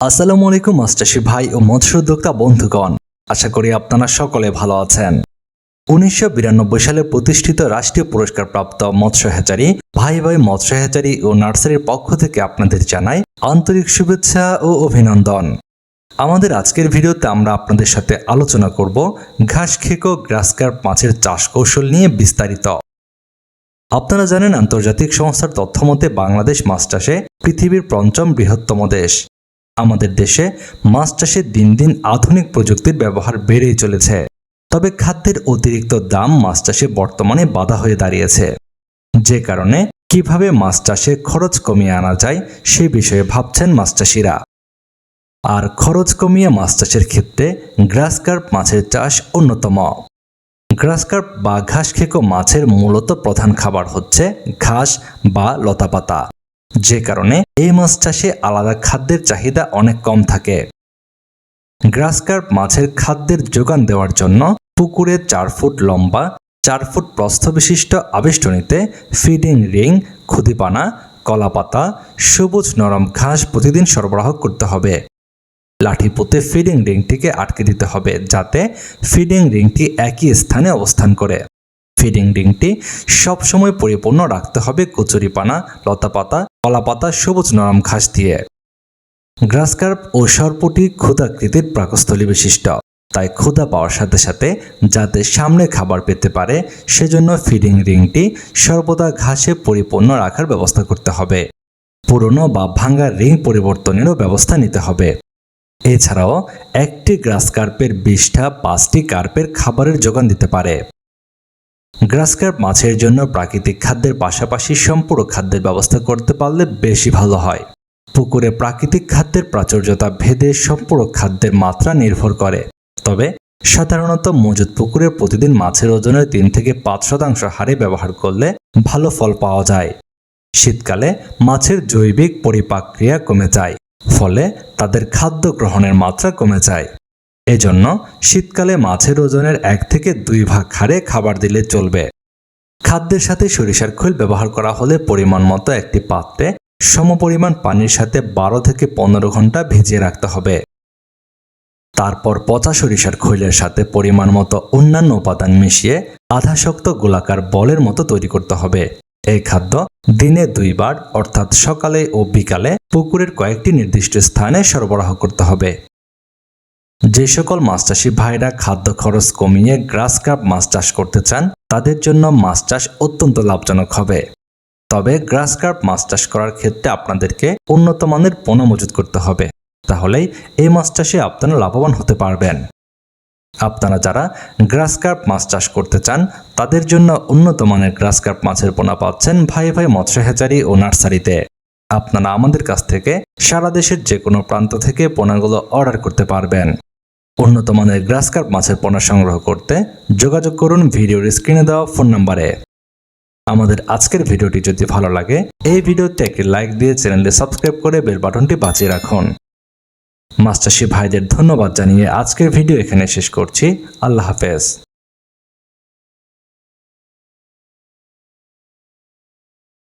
আসসালামু আলাইকুম মাস্টারশি ভাই ও মৎস্য উদ্যোক্তা বন্ধুগণ। আশা করি আপনারা সকলে ভালো আছেন। উনিশশো বিরানব্বই সালে প্রতিষ্ঠিত রাষ্ট্রীয় পুরস্কার প্রাপ্ত মৎস্য হ্যাচারি ভাই ভাই মৎস্য হ্যাচারি ও নার্সারির পক্ষ থেকে আপনাদের জানাই আন্তরিক শুভেচ্ছা ও অভিনন্দন। আমাদের আজকের ভিডিওতে আমরা আপনাদের সাথে আলোচনা করব ঘাস খেকো গ্রাসকার্প মাছের চাষ কৌশল নিয়ে বিস্তারিত। আপনারা জানেন আন্তর্জাতিক সংস্থার তথ্য মতে বাংলাদেশ মাছ চাষে পৃথিবীর পঞ্চম বৃহত্তম দেশ। আমাদের দেশে মাছ চাষে দিন দিন আধুনিক প্রযুক্তির ব্যবহার বেড়েই চলেছে। তবে খাদ্যের অতিরিক্ত দাম মাছ চাষে বর্তমানে বাধা হয়ে দাঁড়িয়েছে। যে কারণে কীভাবে মাছ চাষে খরচ কমিয়ে আনা যায় সে বিষয়ে ভাবছেন মাছ চাষিরা। আর খরচ কমিয়ে মাছ চাষের ক্ষেত্রে গ্রাসকার্প মাছের চাষ অন্যতম। গ্রাসকার্প বা ঘাস খেকো মাছের মূলত প্রধান খাবার হচ্ছে ঘাস বা লতাপাতা। যে কারণে এই মাছ চাষে আলাদা খাদ্যের চাহিদা অনেক কম থাকে। গ্রাসকার্প মাছের খাদ্যের যোগান দেওয়ার জন্য পুকুরে চার ফুট লম্বা, চার ফুট প্রস্থবিশিষ্ট আবেষ্টনীতে ফিডিং রিং, খুদিপানা, কলাপাতা, সবুজ নরম ঘাস প্রতিদিন সরবরাহ করতে হবে। লাঠি পুঁতে ফিডিং রিংটিকে আটকে দিতে হবে যাতে ফিডিং রিংটি একই স্থানে অবস্থান করে। ফিডিং রিংটি সবসময় পরিপূর্ণ রাখতে হবে কচুরিপানা, লতাপাতা কলাপাতা সবুজ নরম ঘাস দিয়ে। গ্রাসকার্প ও সর্পটি ক্ষুদাকৃতির প্রাকস্থলী বিশিষ্ট। তাই ক্ষুধা পাওয়ার সাথে সাথে যাতে সামনে খাবার পেতে পারে, সেজন্য ফিডিং রিংটি সর্বদা ঘাসে পরিপূর্ণ রাখার ব্যবস্থা করতে হবে। পুরনো বা ভাঙ্গা রিং পরিবর্তনেরও ব্যবস্থা নিতে হবে। এছাড়াও একটি গ্রাস কার্পের বিশটা পাঁচটি কার্পের খাবারের যোগান দিতে পারে। গ্রাসকার্প মাছের জন্য প্রাকৃতিক খাদ্যের পাশাপাশি সম্পূর্ণ খাদ্যের ব্যবস্থা করতে পারলে বেশি ভালো হয়। পুকুরে প্রাকৃতিক খাদ্যের প্রাচুর্যতা ভেদে সম্পূর্ণ খাদ্যের মাত্রা নির্ভর করে। তবে, সাধারণত মজুদ পুকুরে প্রতিদিন মাছের ওজনের তিন থেকে পাঁচ শতাংশ হারে ব্যবহার করলে ভালো ফল পাওয়া যায়। শীতকালে মাছের জৈবিক পরিপাক্রিয়া কমে যায়, ফলে তাদের খাদ্য গ্রহণের মাত্রা কমে যায়। এজন্য শীতকালে মাছের ওজনের এক থেকে দুই ভাগ হারে খাবার দিলে চলবে। খাদ্যের সাথে সরিষার খৈল ব্যবহার করা হলে পরিমাণ মতো একটি পাত্রে সমপরিমাণ পানির সাথে বারো থেকে পনেরো ঘণ্টা ভিজিয়ে রাখতে হবে। তারপর পচা সরিষার খৈলের সাথে পরিমাণ মতো অন্যান্য উপাদান মিশিয়ে আধা শক্ত গোলাকার বলের মতো তৈরি করতে হবে। এই খাদ্য দিনে দুইবার, অর্থাৎ সকালে ও বিকালে পুকুরের কয়েকটি নির্দিষ্ট স্থানে সরবরাহ করতে হবে। যে সকল মাছ চাষি ভাইরা খাদ্য খরচ কমিয়ে গ্রাস কাপ মাছ চাষ করতে চান, তাদের জন্য মাছ চাষ অত্যন্ত লাভজনক হবে। তবে গ্রাস কার্প মাছ চাষ করার ক্ষেত্রে আপনাদেরকে উন্নত মানের পণ্য মজুত করতে হবে। তাহলেই এই মাছ চাষে আপনারা লাভবান হতে পারবেন। আপনারা যারা গ্রাস কার্প মাছ চাষ করতে চান, তাদের জন্য উন্নত মানের গ্রাস কার্প মাছের পোনা পাচ্ছেন ভাই ভাই মৎস্য হ্যাচারি ও নার্সারিতে। আপনারা আমাদের কাছ থেকে সারা দেশের যে কোনো প্রান্ত থেকে পোনাগুলো অর্ডার করতে পারবেন। উন্নত মানের গ্রাস কার্প মাছের পণ্য সংগ্রহ করতে যোগাযোগ করুন ভিডিওর স্ক্রিনে দেওয়া ফোন নম্বরে। আমাদের আজকের ভিডিওটি যদি ভালো লাগে, এই ভিডিওতে একটি লাইক দিয়ে চ্যানেলটি সাবস্ক্রাইব করে বেল বাটনটি বাঁচিয়ে রাখুন। মাস্টারশি ভাইদের ধন্যবাদ জানিয়ে আজকের ভিডিও এখানে শেষ করছি। আল্লাহ হাফেজ।